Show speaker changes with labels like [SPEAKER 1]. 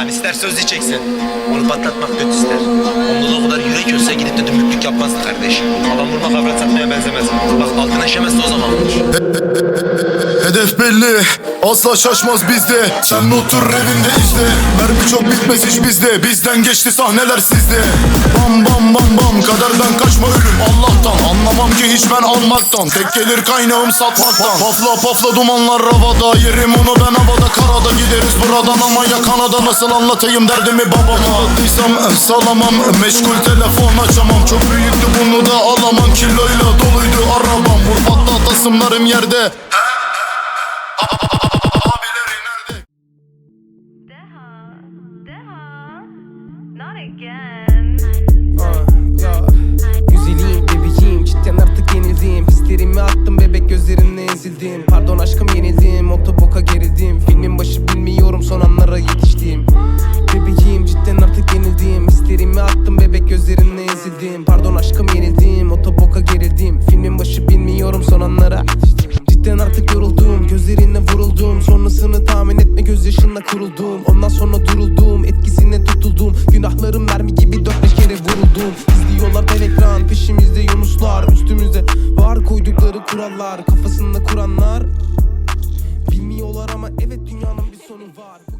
[SPEAKER 1] Lan ister söz diyeceksin. Onu patlatmak kötü ister. Onda da o kadar yürek olsa gidip de dümüklük yapmazdı kardeş. Adam vurmak avrat satmaya benzemez. Bak altına işemezse o zaman.
[SPEAKER 2] Hedef belli Asla şaşmaz bizde Sen otur evinde izle Mermi çok bitmez hiç bizde Bizden geçti sahneler sizde Bam bam bam bam Kaderden kaçma ölüm Allah'tan Anlamam ki hiç ben almaktan. Tek gelir kaynağım satmaktan. Pafla pafla dumanlar havada. Yerim onu ben havada. Karada Gideriz buradan ama ya Kanada. Nasıl anlatayım derdimi babama? Attıysam eh, salamam. Meşgul telefon açamam. Çok büyüktü bunu da alamam. Kiloyla doluydu arabam. Vur patlat asımlarım yerde.
[SPEAKER 3] Not again.
[SPEAKER 4] Ezildim. Pardon aşkım yenildim. Otoboka gerildim. Filmin başı bilmiyorum son anlara. Cidden artık yoruldum. Gözlerine vuruldum. Sonrasını tahmin etme gözyaşınla kuruldum. Ondan sonra duruldum. Etkisine tutuldum. Günahlarım mermi gibi dört beş kere vuruldum. İzliyorlar dev ekran. Peşimizde yunuslar Üstümüzde var koydukları kurallar. Kafasında kuranlar. Bilmiyorlar ama evet dünyanın bir sonu var